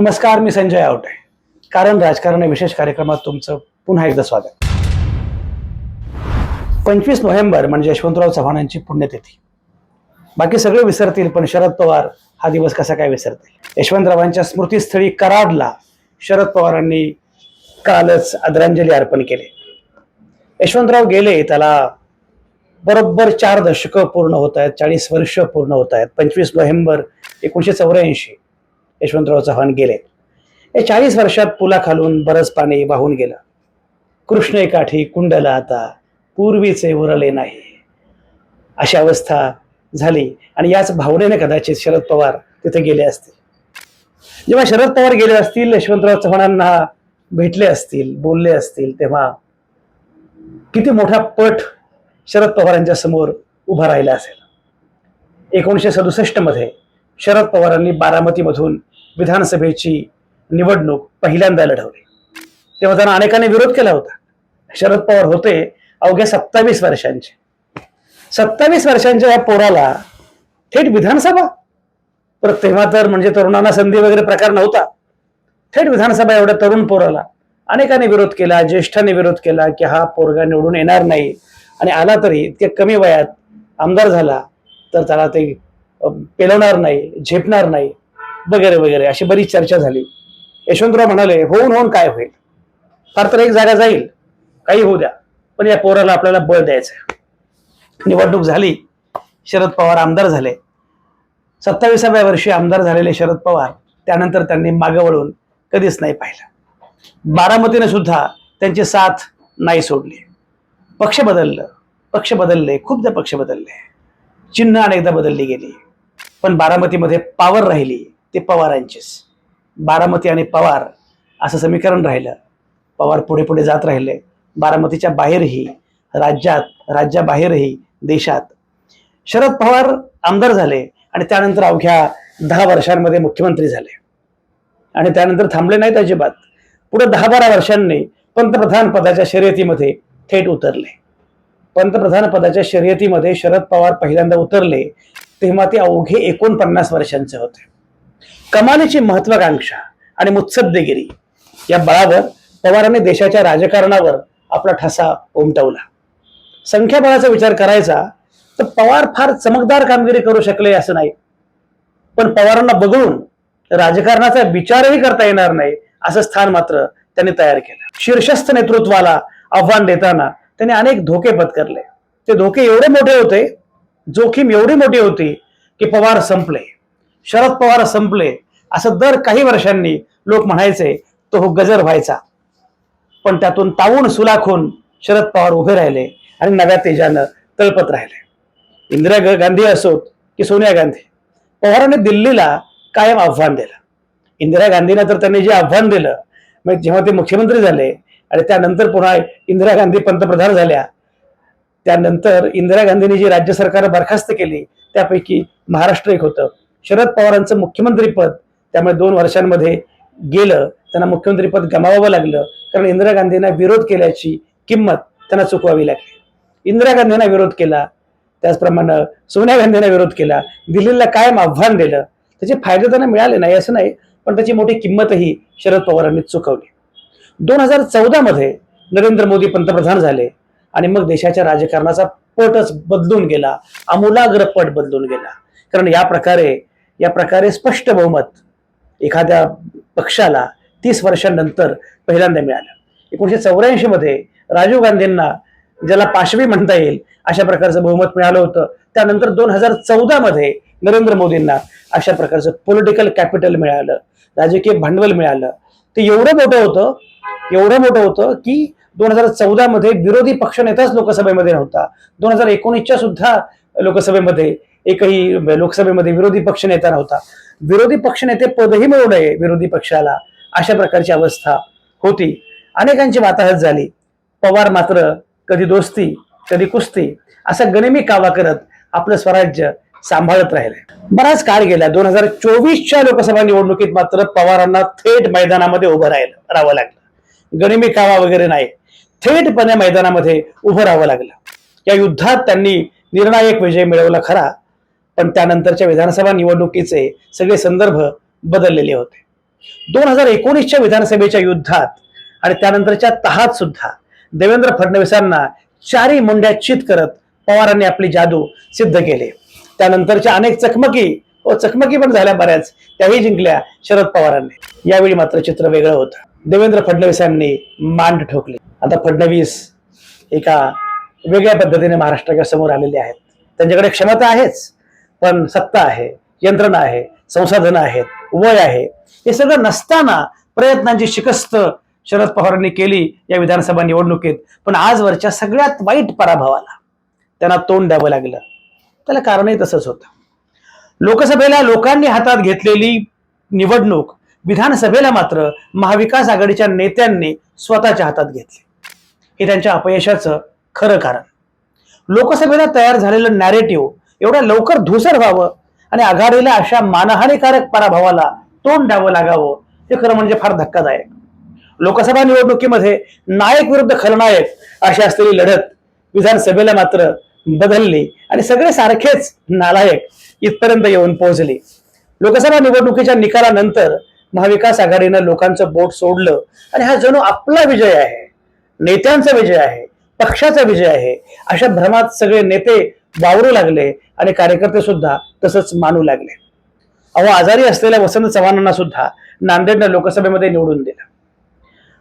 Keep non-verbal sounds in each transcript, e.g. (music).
नमस्कार मी संजय आवटे. कारण राजकारण या विशेष कार्यक्रमात तुमचं पुन्हा एकदा स्वागत. पंचवीस नोव्हेंबर म्हणजे यशवंतराव चव्हाणांची पुण्यतिथी. बाकी सगळे विसरतील पण शरद पवार हा दिवस कसा काय विसरतील? यशवंतरावांच्या स्मृतीस्थळी कराडला शरद पवारांनी कालच आदरांजली अर्पण केले. यशवंतराव गेले त्याला बरोबर चार दशकं पूर्ण होत आहेत चाळीस वर्ष पूर्ण होत आहेत. पंचवीस नोव्हेंबर एकोणीशे चौऱ्याऐंशी. यशवंतराव चव्हाण गेले. या चाळीस वर्षात पुलाखालून बरंच पाणी वाहून गेलं. कृष्णे काठी कुंडला आता पूर्वीचे उरले नाही. अशी अवस्था झाली आणि याच भावनेने कदाचित शरद पवार तिथे गेले असतील. जेव्हा शरद पवार गेले असतील यशवंतराव चव्हाणांना भेटले असतील बोलले असतील तेव्हा किती मोठा पट शरद पवारांच्या समोर उभा राहिला असेल. एकोणीसशे सदुसष्टमध्ये शरद पवारांनी बारामतीमधून विधानसभेची निवडणूक पहिल्यांदा लढवली. तेव्हा त्यांना अनेकांनी विरोध केला होता. शरद पवार होते अवघ्या सत्तावीस वर्षांचे. सत्तावीस वर्षांच्या या पोराला थेट विधानसभा? पर तेव्हा तर म्हणजे तरुणांना संधी वगैरे प्रकार नव्हता. थेट विधानसभा एवढ्या तरुण पोराला अनेकांनी विरोध केला ज्येष्ठांनी विरोध केला की हा पोरगा निवडून येणार नाही आणि आला तरी इतक्या कमी वयात आमदार झाला तर त्याला ते पेलवणार नाही झेपणार नाही. वगैरे वगैरे अशी बरीच चर्चा झाली. यशवंतराव म्हणाले होऊन होऊन काय होईल? फार तर एक जागा जाईल. काही होऊ द्या. पण या पोराला आपल्याला बळ द्यायचं निवडणूक झाली. शरद पवार आमदार झाले. सत्तावीसाव्या वर्षी आमदार झालेले शरद पवार त्यानंतर त्यांनी मागं वळून कधीच नाही पाहिलं. बारामतीने सुद्धा त्यांची साथ नाही सोडली. पक्ष बदललं. पक्ष बदलले. खूपदा पक्ष बदलले. चिन्ह अनेकदा बदलली गेली. पण बारामतीमध्ये पावर राहिली. ते पवारांचेच बारामती आणि पवार असं समीकरण राहिलं. पवार पुढे पुढे जात राहिले. बारामतीच्या बाहेरही राज्यात राज्याबाहेरही देशात. शरद पवार आमदार झाले आणि त्यानंतर अवघ्या दहा वर्षांमध्ये मुख्यमंत्री झाले. आणि त्यानंतर थांबले नाहीत अजिबात. पुढे दहा बारा वर्षांनी पंतप्रधान पदाच्या शर्यतीमध्ये थेट उतरले. पंतप्रधान पदाच्या शर्यतीमध्ये शरद पवार पहिल्यांदा उतरले तेव्हा ते अवघे एकोणपन्नास वर्षांचे होते. कमालीची महत्वाकांक्षा आणि मुत्सद्देगिरी या बळावर पवारांनी देशाच्या राजकारणावर आपला ठसा उमटवला. संख्याबळाचा विचार करायचा तर पवार फार चमकदार कामगिरी करू शकले असं नाही. पण पवारांना बघून राजकारणाचा विचारही करता येणार नाही असं स्थान मात्र त्यांनी तयार केलं. शीर्षस्थ नेतृत्वाला आव्हान देताना त्यांनी अनेक धोके पत्करले. ते धोके एवढे मोठे होते जोखीम एवढी मोठी होती की पवार संपले. शरद पवार संपले असं दर काही वर्षांनी लोक म्हणायचे तो हो गजर व्हायचा. पण त्यातून तावून सुलाखून शरद पवार उभे राहिले आणि नव्या तेजानं तळपत राहिले. इंदिरा गांधी असोत की सोनिया गांधी? पवारांनी दिल्लीला कायम आव्हान दिलं. इंदिरा गांधींना तर त्यांनी जे आव्हान दिलं मग जेव्हा ते मुख्यमंत्री झाले आणि त्यानंतर पुन्हा इंदिरा गांधी पंतप्रधान झाल्या त्यानंतर इंदिरा गांधींनी जी राज्य सरकार बरखास्त केली त्यापैकी महाराष्ट्र एक होतं. शरद पवारांचं मुख्यमंत्रीपद त्यामुळे दोन वर्षांमध्ये गेलं त्यांना मुख्यमंत्रीपद गमावावं लागलं. कारण इंदिरा गांधींना विरोध केल्याची किंमत त्यांना चुकवावी लागली. इंदिरा गांधींना विरोध केला त्याचप्रमाणे सोनिया गांधींना विरोध केला दिल्लीला कायम आव्हान दिलं. त्याचे फायदे त्यांना मिळाले नाही असं नाही पण त्याची मोठी किंमतही शरद पवारांनी चुकवली. दोन हजार चौदा मध्ये नरेंद्र मोदी पंतप्रधान झाले आणि मग देशाच्या राजकारणाचा पटच बदलून गेला आमूलाग्र पट बदलून गेला. कारण या प्रकारे या प्रकारे स्पष्ट बहुमत एखाद्या पक्षाला तीस वर्षांनंतर पहिल्यांदा मिळालं. एकोणीशे चौऱ्याऐंशी मध्ये राजीव गांधींना ज्याला पाशवी म्हणता येईल अशा प्रकारचं बहुमत मिळालं होतं. त्यानंतर दोन हजार चौदा मध्ये नरेंद्र मोदींना अशा प्रकारचं पॉलिटिकल कॅपिटल मिळालं राजकीय भांडवल मिळालं. ते एवढं मोठं होतं एवढं मोठं होतं की दोन हजार चौदा मध्ये विरोधी पक्षनेताच लोकसभेमध्ये नव्हता. दोन हजार एकोणीसच्या सुद्धा लोकसभेमध्ये एकही लोकसभेमध्ये विरोधी पक्ष नेता नव्हता. विरोधी पक्षनेते पदही मिळू नये विरोधी पक्षाला. अशा प्रकारची अवस्था होती. अनेकांची वाताहत झाली. पवार मात्र कधी दोस्ती कधी कुस्ती असा गणिमी कावा करत आपलं स्वराज्य सांभाळत राहिले. बराच काळ गेला. दोन हजार चोवीसच्या लोकसभा निवडणुकीत मात्र पवारांना थेट मैदानामध्ये उभं राहिलं राहावं लागलं. गणिमी कावा वगैरे नाही. थेटपणे मैदानामध्ये उभं राहावं लागलं. या युद्धात त्यांनी निर्णायक विजय मिळवला खरा. पण त्यानंतरच्या विधानसभा निवडणुकीचे सगळे संदर्भ बदललेले होते. दोन हजार एकोणीसच्या विधानसभेच्या युद्धात आणि त्यानंतरच्या तहात सुद्धा देवेंद्र फडणवीसांना चारी मुंड्या चित करत पवारांनी आपली जादू सिद्ध केली. त्यानंतरच्या अनेक चकमकी व चकमकी पण झाल्या बऱ्याच त्याही जिंकल्या शरद पवारांनी. यावेळी मात्र चित्र वेगळं होतं. देवेंद्र फडणवीसांनी मांड ठोकली. आता फडणवीस एका वेगळ्या पद्धतीने महाराष्ट्राच्या समोर आलेले आहेत. त्यांच्याकडे क्षमता आहेच. पण सत्ता आहे यंत्रणा आहे संसाधनं आहेत वय आहे. हे सगळं नसताना प्रयत्नांची शिकस्त शरद पवारांनी केली या विधानसभा निवडणुकीत. पण आजवरच्या सगळ्यात वाईट पराभवाला त्यांना तोंड द्यावं लागलं. त्याला कारणही तसंच होतं. लोकसभेला लोकांनी हातात घेतलेली निवडणूक विधानसभेला मात्र महाविकास आघाडीच्या नेत्यांनी स्वतःच्या हातात घेतली. हे त्यांच्या अपयशाचं खरं कारण. लोकसभेला तयार झालेलं नॅरेटिव्ह एवढ्या लवकर धुसर व्हावं आणि आघाडीला अशा मानहानीकारक पराभवाला तोंड द्यावं लागावं हे खरं म्हणजे फार धक्कादायक. लोकसभा निवडणुकीमध्ये नायक विरुद्ध खलनायक अशी असलेली लढत विधानसभेला मात्र बदलली आणि सगळे सारखेच नालायक इथपर्यंत येऊन पोहोचली. लोकसभा निवडणुकीच्या निकालानंतर महाविकास आघाडीनं लोकांचं बोट सोडलं आणि हा जणू आपला विजय आहे. नेत्यांचा विजय आहे पक्षाचा विजय आहे. अशा भ्रमात सगळे नेते वावरू लागले आणि कार्यकर्ते सुद्धा तसंच मानू लागले. अहो आजारी असलेल्या वसंत चव्हाणांना सुद्धा नांदेडनं लोकसभेमध्ये निवडून दिलं.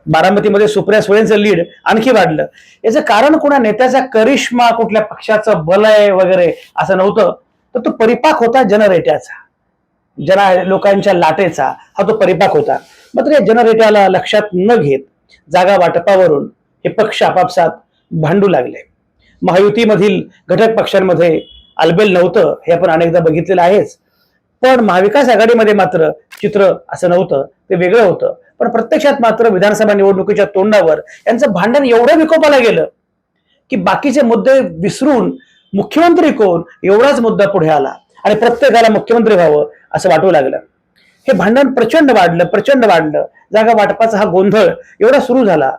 बारामतीमध्ये सुप्रिया सुळेंचं लीड आणखी वाढलं. याचं कारण कुणा? नेत्याचा करिश्मा कुठल्या पक्षाचं बलय वगैरे असं नव्हतं तर तो परिपाक होता जनरेट्याचा. जना लोकांच्या लाटेचा हा तो परिपाक होता. मात्र या जनरेट्याला लक्षात न घेत जागा वाटपावरून हे पक्ष आपापसात भांडू लागले. महायुतीमधील घटक पक्षांमध्ये अलबेल नव्हतं हे आपण अनेकदा बघितलेलं आहेच. पण महाविकास आघाडीमध्ये मात्र चित्र असं नव्हतं ते वेगळं होतं. पण प्रत्यक्षात मात्र विधानसभा निवडणुकीच्या तोंडावर यांचं भांडण एवढं विकोपाला गेलं की बाकीचे मुद्दे विसरून मुख्यमंत्री कोण एवढाच मुद्दा पुढे आला. आणि प्रत्येकाला मुख्यमंत्री व्हावं असं वाटू लागलं. हे भांडण प्रचंड वाढलं प्रचंड वाढलं. जागा वाटपाचा हा गोंधळ एवढा सुरू झाला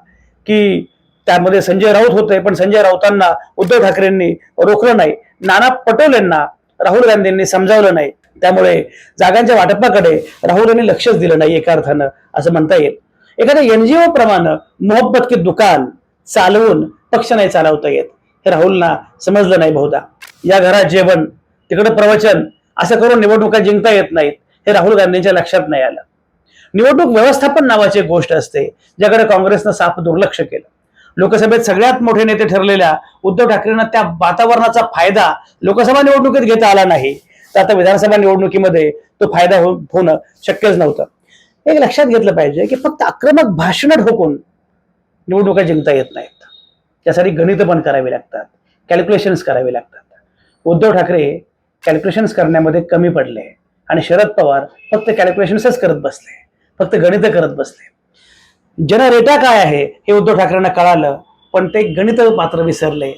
की त्यामध्ये संजय राऊत होते पण संजय राऊतांना उद्धव ठाकरेंनी रोखलं नाही. नाना पटोलेंना राहुल गांधींनी समजावलं नाही. त्यामुळे जागांच्या वाटपाकडे राहुल यांनी लक्षच दिलं नाही एका अर्थानं असं म्हणता येईल. एखाद्या एनजीओ प्रमाणे मोहब्बत की दुकान चालवून पक्ष नाही चालवता येत हे राहुलना समजलं नाही बहुधा. या घरात जेवण तिकडे प्रवचन असं करून निवडणुका जिंकता येत नाहीत हे राहुल गांधींच्या लक्षात नाही आलं. निवडणूक व्यवस्थापन नावाची एक गोष्ट असते ज्याकडे काँग्रेसनं साफ दुर्लक्ष केलं. लोकसभेत सगळ्यात मोठे नेते ठरलेल्या उद्धव ठाकरेंना त्या वातावरणाचा फायदा लोकसभा निवडणुकीत घेता आला नाही. तर आता विधानसभा निवडणुकीमध्ये तो फायदा हो- होणं शक्यच नव्हतं. एक लक्षात घेतलं पाहिजे की फक्त आक्रमक भाषणं ठोकून निवडणुका जिंकता येत नाहीत. त्यासाठी गणित पण करावी लागतात. कॅल्क्युलेशन्स करावे लागतात. उद्धव ठाकरे कॅल्क्युलेशन्स करण्यामध्ये कमी पडले. आणि शरद पवार फक्त कॅल्क्युलेशन्सच करत बसले. फक्त गणित करत बसले. जनरेटा काय आहे हे उद्धव ठाकरेंना कळालं पण ते गणित मात्र विसरले.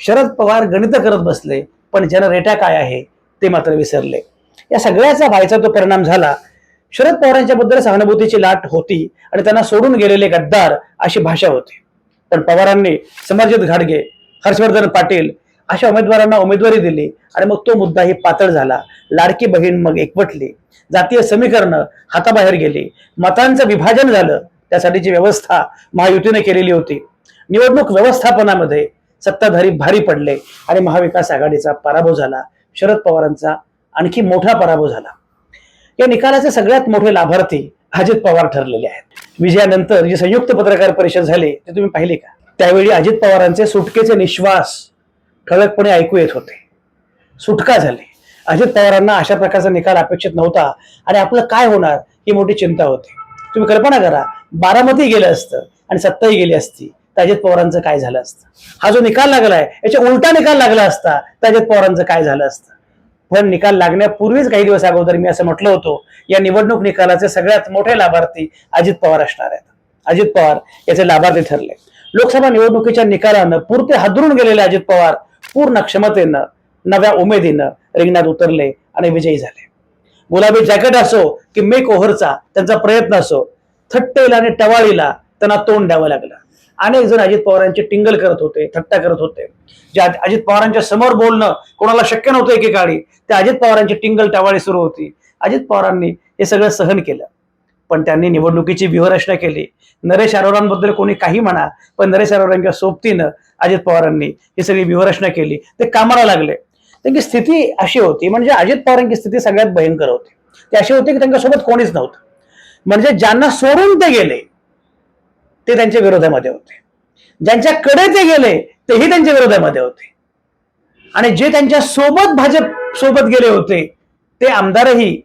शरद पवार गणित करत बसले पण जनरेटा काय आहे ते मात्र विसरले. या सगळ्याचा व्हायचा तो परिणाम झाला. शरद पवारांच्या बद्दल सहानुभूतीची लाट होती आणि त्यांना सोडून गेलेले गद्दार अशी भाषा होती. पण पवारांनी समर्जित घाडगे हर्षवर्धन पाटील अशा उमेदवारांना उमेदवारी दिली आणि मग तो मुद्दाही पातळ झाला. लाडकी बहीण मग एकवटली. जातीय समीकरणं हाताबाहेर गेली. मतांचं विभाजन झालं. त्यासाठीची व्यवस्था महायुतीने केलेली होती निवडणूक व्यवस्थापनामध्ये सत्ताधारी भारी पडले आणि महाविकास आघाडीचा पराभव झाला शरद पवारांचा आणखी मोठा पराभव झाला. या निकालाचे सगळ्यात मोठे लाभार्थी अजित पवार ठरलेले आहेत. विजयानंतर जी संयुक्त पत्रकार परिषद झाली ते तुम्ही पाहिली का? त्यावेळी अजित पवारांचे सुटकेचे निश्वास ठळकपणे ऐकू येत होते. सुटका झाली. अजित पवारांना अशा प्रकारचा निकाल अपेक्षित नव्हता आणि आपलं काय होणार ही मोठी चिंता होती. तुम्ही कल्पना करा बारामती गेलं असतं आणि सत्ताही गेली असती तर अजित पवारांचं काय झालं असतं? हा जो निकाल लागलाय याच्या उलटा निकाल लागला असता तर अजित पवारांचं काय झालं असतं? पण निकाल लागण्यापूर्वीच काही दिवस अगोदर मी असं म्हटलं होतो या निवडणूक निकालाचे सगळ्यात मोठे लाभार्थी अजित पवार असणार आहेत. अजित पवार याचे लाभार्थी ठरले. लोकसभा निवडणुकीच्या निकालानं पुरते हादरून गेलेले अजित पवार पूर्ण क्षमतेनं नव्या उमेदीनं रिंगणात उतरले आणि विजयी झाले. गुलाबी जॅकेट असो की मेक ओव्हरचा त्यांचा प्रयत्न असो थट्टेला आणि टवाळीला त्यांना तोंड द्यावं लागलं. अनेक जण अजित पवारांची टिंगल करत होते थट्टा करत होते. जे अजित पवारांच्या समोर बोलणं कोणाला शक्य नव्हतं एकेकाळी त्या अजित पवारांची टिंगल टवाळी सुरू होती. अजित पवारांनी हे सगळं सहन केलं. पण त्यांनी निवडणुकीची व्यूहरचना केली. नरेश अरोरांबद्दल कोणी काही म्हणा पण नरेश अरोरांच्या सोबतीनं अजित पवारांनी ही सगळी व्यूहरचना केली. ते कामाला लागले. त्यांची स्थिती अशी होती म्हणजे अजित पवारांची स्थिती सगळ्यात भयंकर होती. ती अशी होती की त्यांच्यासोबत कोणीच नव्हतं. म्हणजे ज्यांना सोडून ते गेले ते त्यांच्या विरोधामध्ये होते. ज्यांच्याकडे ते गेले तेही त्यांच्या विरोधामध्ये होते. आणि जे त्यांच्यासोबत भाजप सोबत गेले होते ते आमदारही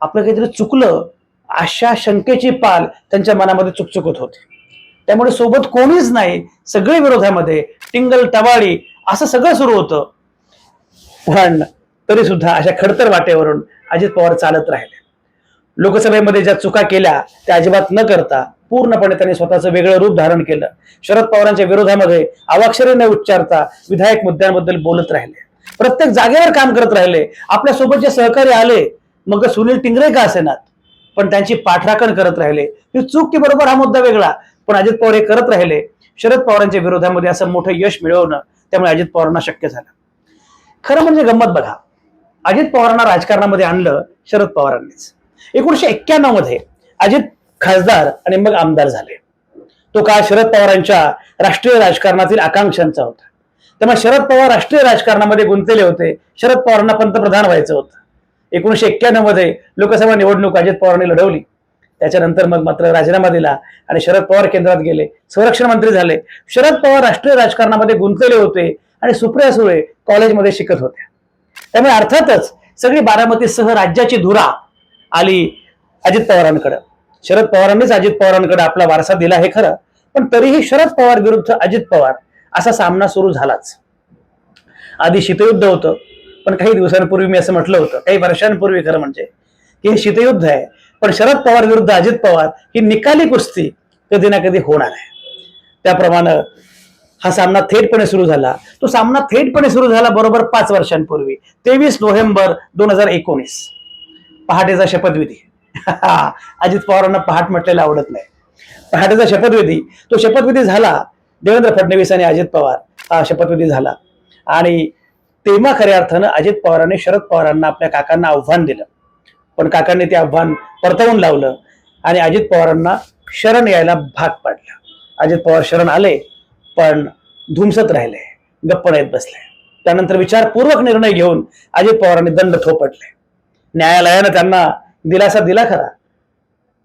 आपलं काहीतरी चुकलं अशा शंकेची पाल त्यांच्या मनामध्ये चुकचुकत होते. त्यामुळे सोबत कोणीच नाही सगळे विरोधामध्ये टिंगल टवाळी असं सगळं सुरू होतं. पण तरी सुद्धा अशा खडतर वाटेवरून अजित पवार चालत राहिले. लोकसभेमध्ये ज्या चुका केल्या त्या अजिबात न करता पूर्णपणे त्यांनी स्वतःचं वेगळं रूप धारण केलं. शरद पवारांच्या विरोधामध्ये अवाक्षरे न उच्चारता विधायक मुद्द्यांबद्दल बोलत राहिले. प्रत्येक जागेवर काम करत राहिले. आपल्यासोबत जे सहकारी आले मग सुनील टिंगरे का असेनात? पण त्यांची पाठराखण करत राहिले. ही चूक की बरोबर हा मुद्दा वेगळा. पण अजित पवार हे करत राहिले. शरद पवारांच्या विरोधामध्ये असं मोठं यश मिळवणं त्यामुळे अजित पवारांना शक्य झालं. खरं म्हणजे गंमत बघा. अजित पवारांना राजकारणामध्ये आणलं शरद पवारांनीच. एकोणीशे एक्क्याण्णवमध्ये अजित खासदार आणि मग आमदार झाले. तो काळ शरद पवारांच्या राष्ट्रीय राजकारणातील आकांक्षांचा होता. त्यामुळे शरद पवार राष्ट्रीय राजकारणामध्ये गुंतलेले होते. शरद पवारांना पंतप्रधान व्हायचं होतं. एकोणीशे एक्क्याण्णवमध्ये लोकसभा निवडणूक अजित पवारांनी लढवली. त्याच्यानंतर मग मात्र राजीनामा दिला आणि शरद पवार केंद्रात गेले. संरक्षण मंत्री झाले. शरद पवार राष्ट्रीय राजकारणामध्ये गुंतलेले होते आणि सुप्रिया सुळे कॉलेजमध्ये शिकत होत्या. त्यामुळे अर्थातच सगळी बारामतीसह राज्याची धुरा आली अजित पवारांकडे. शरद पवारांनीच अजित पवारांकडे आपला वारसा दिला हे खरं पण तरीही शरद पवार विरुद्ध अजित पवार असा सामना सुरू झालाच. आधी शीतयुद्ध होतं पण काही दिवसांपूर्वी मी असं म्हटलं होतं काही वर्षांपूर्वी खरं म्हणजे की हे शीतयुद्ध आहे पण शरद पवार विरुद्ध अजित पवार ही निकाली कुस्ती कधी ना कधी होणार आहे. त्याप्रमाणे हा सामना थेटपणे सुरू झाला. तो सामना थेटपणे सुरू झाला बरोबर पाच वर्षांपूर्वी तेवीस नोव्हेंबर दोन हजार एकोणीस. पहाटेचा शपथविधी. (laughs) अजित पवारांना पहाट म्हटलेला आवडत नाही. पहाटेचा शपथविधी तो शपथविधी झाला देवेंद्र फडणवीस आणि अजित पवार हा शपथविधी झाला. आणि तेव्हा खऱ्या अर्थानं अजित पवारांनी शरद पवारांना आपल्या काकांना आव्हान दिलं. पण काकांनी ते आव्हान परतवून लावलं आणि अजित पवारांना शरण यायला भाग पाडलं. अजित पवार शरण आले पण धुमसत राहिले गप्प नाहीत बसले. त्यानंतर विचारपूर्वक निर्णय घेऊन अजित पवारांनी दंड थोपटले न्यायालयानं त्यांना दिलासा दिला खरा.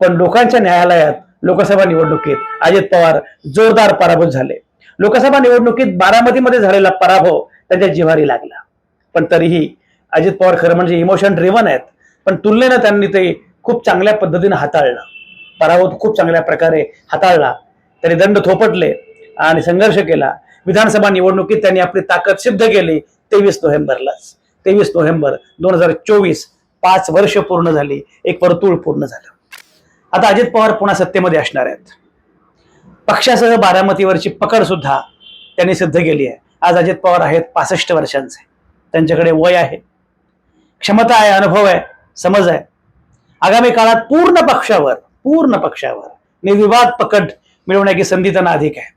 पण लोकांच्या न्यायालयात लोकसभा निवडणुकीत अजित पवार जोरदार पराभूत झाले. लोकसभा निवडणुकीत बारामतीमध्ये झालेला पराभव त्यांच्या जिव्हारी लागला. पण तरीही अजित पवार खरं म्हणजे इमोशन ड्रिव्हन आहेत. पण तुलनेनं त्यांनी ते खूप चांगल्या पद्धतीनं हाताळलं. पराभव खूप चांगल्या प्रकारे हाताळला. त्यांनी दंड थोपटले आणि संघर्ष केला. विधानसभा निवडणुकीत त्यांनी आपली ताकद सिद्ध केली तेवीस नोव्हेंबरलाच. तेवीस नोव्हेंबर दोन हजार चोवीस पाच वर्ष पूर्ण झाली एक वर्तुळ पूर्ण झालं. आता अजित पवार पुन्हा सत्तेमध्ये असणार आहेत. पक्षासह बारामतीवरची पकड सुद्धा त्यांनी सिद्ध केली आहे. आज अजित पवार आहेत पासष्ट वर्षांचे. त्यांच्याकडे वय आहे. क्षमता आहे अनुभव आहे समज आहे. आगामी काळात पूर्ण पक्षावर पूर्ण पक्षावर निर्विवाद पकड मिळवण्याची संधी त्यांना अधिक आहे.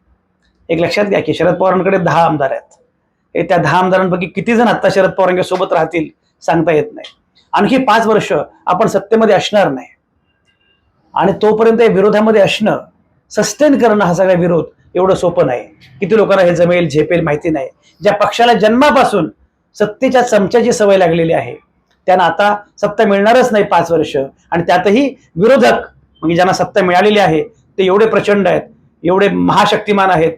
एक लक्षात घ्या की शरद पवारांकडे दहा आमदार आहेत. हे त्या दहा आमदारांपैकी किती जण आता शरद पवारांच्या सोबत राहतील सांगता येत नाही. आणखी पाच वर्ष आपण सत्तेमध्ये असणार नाही. आणि तोपर्यंत या विरोधामध्ये असणं सस्टेन करणं हा सगळा विरोध एवढं सोपं नाही. किती लोकांना हे जमेल झेपेल माहिती नाही. ज्या पक्षाला जन्मापासून सत्तेच्या चमच्याची सवय लागलेली आहे त्यांना आता सत्ता मिळणारच नाही पाच वर्ष. आणि त्यातही विरोधक म्हणजे ज्यांना सत्ता मिळालेली आहे ते एवढे प्रचंड आहेत एवढे महाशक्तिमान आहेत.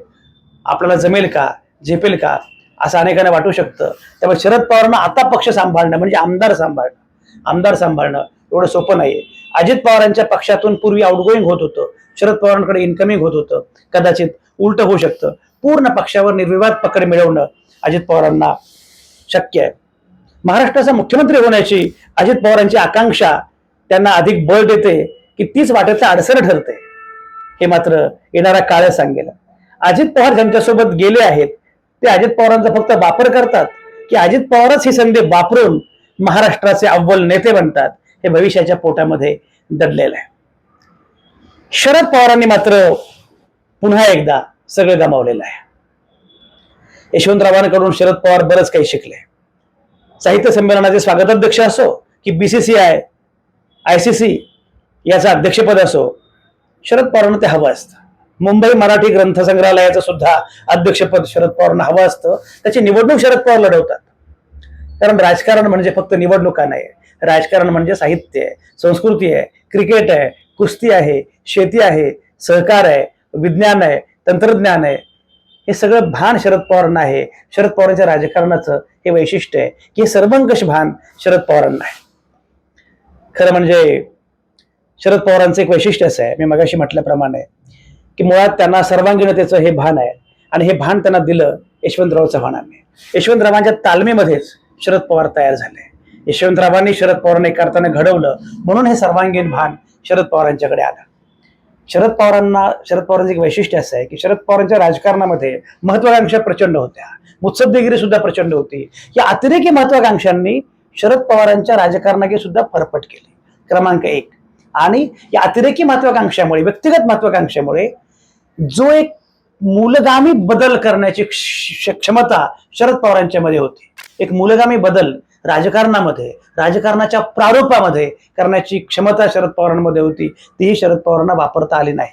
आपल्याला जमेल का झेपेल का असं अनेकांना वाटू शकतं. त्यामुळे शरद पवारांना आता पक्ष सांभाळणं म्हणजे आमदार सांभाळणं आमदार सांभाळणं एवढं सोपं नाही अजित पवारांच्या पक्षातून पूर्वी आउटगोईंग होत होतं. शरद पवारांकडे इन्कमिंग होत होतं. कदाचित उलट होऊ शकतं. पूर्ण पक्षावर निर्विवाद पकड मिळवणं अजित पवारांना शक्य आहे. महाराष्ट्राचा मुख्यमंत्री होण्याची अजित पवारांची आकांक्षा त्यांना अधिक बळ देते की तीच वाटेचा अडसर ठरते. हे मात्र येणारा काळ सांगेल. अजित पवार ज्यांच्यासोबत गेले आहेत ते अजित पवारांचा फक्त वापर करतात की अजित पवारच ही संधी वापरून महाराष्ट्राचे अव्वल नेते बनतात हे भविष्याच्या पोटामध्ये दडलेलं आहे. शरद पवारांनी मात्र पुन्हा एकदा सगळं गमावलेलं आहे. यशवंतरावांकडून शरद पवार बरंच काही शिकले. साहित्य संमेलनाचे स्वागताध्यक्ष असो की बीसीसीआय आय सी सी याचं अध्यक्षपद असो शरद पवारांना ते हवं असतं. मुंबई मराठी ग्रंथसंग्रहालयाचं सुद्धा अध्यक्षपद शरद पवारांना हवं असतं. त्याची निवडणूक शरद पवार लढवतात. कारण राजकारण म्हणजे फक्त निवडणुका नाही. राजकारण म्हणजे साहित्य आहे संस्कृती आहे क्रिकेट आहे कुस्ती आहे शेती आहे सहकार आहे विज्ञान आहे तंत्रज्ञान आहे. हे सगळं भान शरद पवारांना आहे. शरद पवारांच्या राजकारणाचं हे वैशिष्ट्य आहे की हे सर्वंकष भान शरद पवारांना आहे. खरं म्हणजे शरद पवारांचं एक वैशिष्ट्य असं आहे. मी मगाशी म्हटल्याप्रमाणे की मुळात त्यांना सर्वांगीणतेचं हे भान आहे. आणि हे भान त्यांना दिलं यशवंतराव चव्हाणांनी. यशवंतरावांच्या तालमीमध्येच शरद पवार तयार झाले. यशवंतरावांनी शरद पवारांना करताना घडवलं. म्हणून हे सर्वांगीण भान शरद पवारांच्याकडे आलं. शरद पवारांना शरद पवारांचं एक वैशिष्ट्य असं आहे की शरद पवारांच्या राजकारणामध्ये महत्वाकांक्षा प्रचंड होत्या. मुत्सद्देगिरी सुद्धा प्रचंड होती. या अतिरेकी महत्वाकांक्षांनी शरद पवारांच्या राजकारणाची सुद्धा फरफट केली. क्रमांक एक. आणि या अतिरेकी महत्वाकांक्षामुळे व्यक्तिगत महत्वाकांक्षामुळे जो एक मूलगामी बदल करण्याची क्षमता शरद पवारांच्यामध्ये होती. एक मूलगामी बदल राजकारणामध्ये राजकारणाच्या प्रारूपामध्ये करण्याची क्षमता शरद पवारांमध्ये होती तीही शरद पवारांना वापरता आली नाही.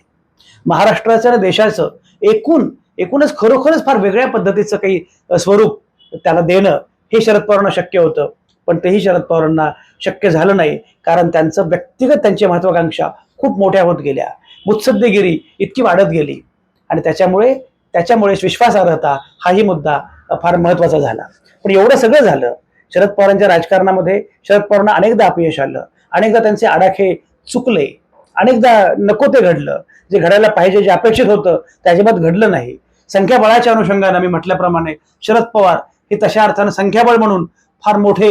महाराष्ट्राचं आणि देशाचं एकूण एकूणच खरोखरच फार वेगळ्या पद्धतीचं काही स्वरूप त्याला देणं हे शरद पवारांना शक्य होतं. पण तेही शरद पवारांना शक्य झालं नाही कारण त्यांचं व्यक्तिगत त्यांची महत्वाकांक्षा खूप मोठ्या होत गेल्या. मुत्सद्देगिरी इतकी वाढत गेली. आणि त्याच्यामुळे त्याच्यामुळेच विश्वासार्हता हाही मुद्दा फार महत्त्वाचा झाला. पण एवढं सगळं झालं शरद पवारांच्या राजकारणामध्ये शरद पवारांना अनेकदा अपयश आलं अनेकदा त्यांचे आडाखे चुकले अनेकदा नको ते घडलं जे घडायला पाहिजे जे अपेक्षित होतं ते अजिबात घडलं नाही. संख्याबळाच्या अनुषंगानं मी म्हटल्याप्रमाणे शरद पवार हे तशा अर्थानं संख्याबळ म्हणून फार मोठे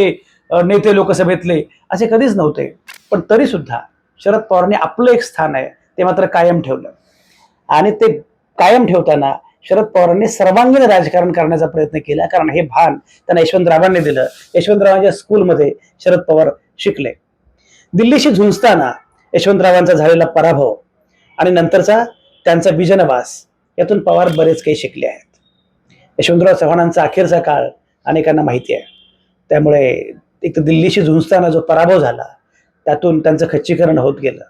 नेते लोकसभेतले असे कधीच नव्हते. पण तरी सुद्धा शरद पवारांनी आपलं एक स्थान आहे ते मात्र कायम ठेवलं. आणि ते कायम ठेवताना शरद पवारांनी सर्वांगीण राजकारण करण्याचा प्रयत्न केला. कारण हे भान त्यांना यशवंतरावांनी दिलं. यशवंतरावांच्या स्कूलमध्ये शरद पवार शिकले. दिल्लीशी झुंजताना यशवंतरावांचा झालेला पराभव आणि नंतरचा त्यांचा विजनवास यातून पवार बरेच काही शिकले आहेत. यशवंतराव चव्हाणांचा अखेरचा काळ अनेकांना माहिती आहे. त्यामुळे एक तर दिल्लीशी झुंजताना जो पराभव झाला त्यातून त्यांचं खच्चीकरण होत गेलं.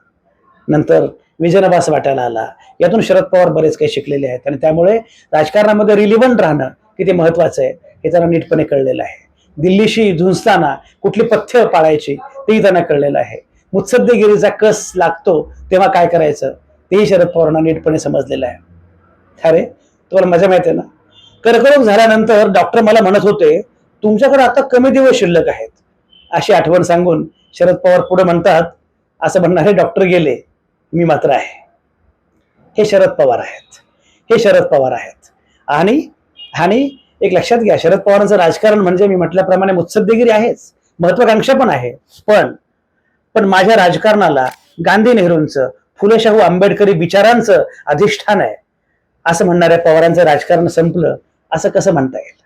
नंतर विजनभास वाटायला आला. यातून शरद पवार बरेच काही शिकलेले आहेत आणि त्यामुळे राजकारणामध्ये रिलिव्हंट राहणं किती महत्वाचं आहे. हे त्यांना नीटपणे कळलेलं आहे. दिल्लीशी झुंजताना कुठली पथ्य पाळायची तेही त्यांना कळलेलं आहे. मुत्सद्देगिरीचा कस लागतो तेव्हा काय करायचं? तेही शरद पवारांना नीटपणे समजलेलं आहे. अरे तुम्हाला मजा माहिती आहे ना? कर्करोग झाल्यानंतर डॉक्टर मला म्हणत होते तुमच्याकडे आता कमी दिवस शिल्लक आहेत. अशी आठवण सांगून शरद पवार पुढे म्हणतात असं म्हणणारे डॉक्टर गेले. मी मात्र आहे. हे शरद पवार आहेत. हे शरद पवार आहेत. आणि आणि एक लक्षात घ्या शरद पवारांचं राजकारण म्हणजे मी म्हटल्याप्रमाणे मुत्सद्देगिरी आहेच. महत्वाकांक्षा पण आहे. पण पण माझ्या राजकारणाला गांधी नेहरूंचं फुले शाहू आंबेडकरी विचारांचं अधिष्ठान आहे. असं म्हणणाऱ्या पवारांचं राजकारण संपलं असं कसं म्हणता येईल?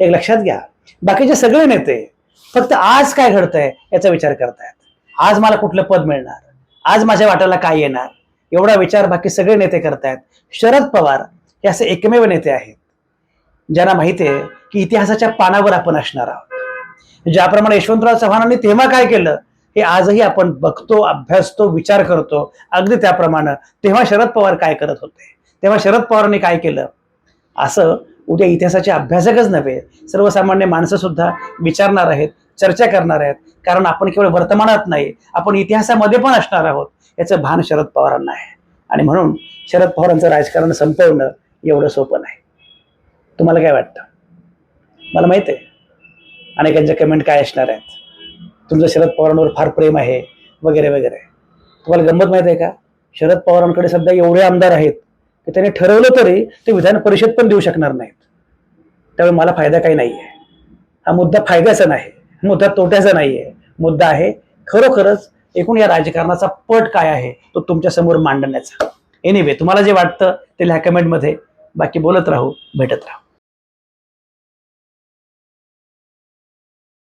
एक लक्षात घ्या. बाकीचे सगळे नेते फक्त आज काय घडतंय याचा विचार करतायत. आज मला कुठलं पद मिळणार? आज माझ्या वाट्याला काय येणार? एवढा विचार बाकी सगळे नेते करतायत. शरद पवार हे असे एकमेव नेते आहेत. ज्यांना माहिती आहे की इतिहासाच्या पानावर आपण असणार आहोत. ज्याप्रमाणे यशवंतराव चव्हाणांनी तेव्हा काय केलं? हे आजही आपण बघतो अभ्यासतो विचार करतो. अगदी त्याप्रमाणे तेव्हा शरद पवार काय करत होते? तेव्हा शरद पवारांनी काय केलं? असं उद्या इतिहासाचे अभ्यासकच नव्हे. सर्वसामान्य माणसं सुद्धा विचारणार आहेत. चर्चा करणार आहेत. कारण आपण केवळ वर्तमानात नाही आपण इतिहासामध्ये पण असणार आहोत. याचं भान शरद पवारांना आहे. आणि म्हणून शरद पवारांचं राजकारण संपवणं एवढं सोपं नाही. तुम्हाला काय वाटतं? मला माहीत आहे. अनेकांच्या कमेंट काय असणार आहेत? तुमचं शरद पवारांवर फार प्रेम आहे वगैरे वगैरे. तुम्हाला गंमत माहीत आहे का? शरद पवारांकडे सध्या एवढे आमदार आहेत की त्यांनी ठरवलं तरी ते विधान परिषद पण देऊ शकणार नाहीत. त्यामुळे मला फायदा काही नाही आहे हा मुद्दा फायद्याचा नाही. मुद्दा तोट्याचा नाही आहे मुद्दा आहे खरोखरच एकूण या राजकारणाचा पट काय आहे तो तुमच्यासमोर मांडण्याचा. एनिवे तुम्हाला जे वाटतं ते लिहा कमेंटमध्ये. बाकी बोलत राहू भेटत राहू.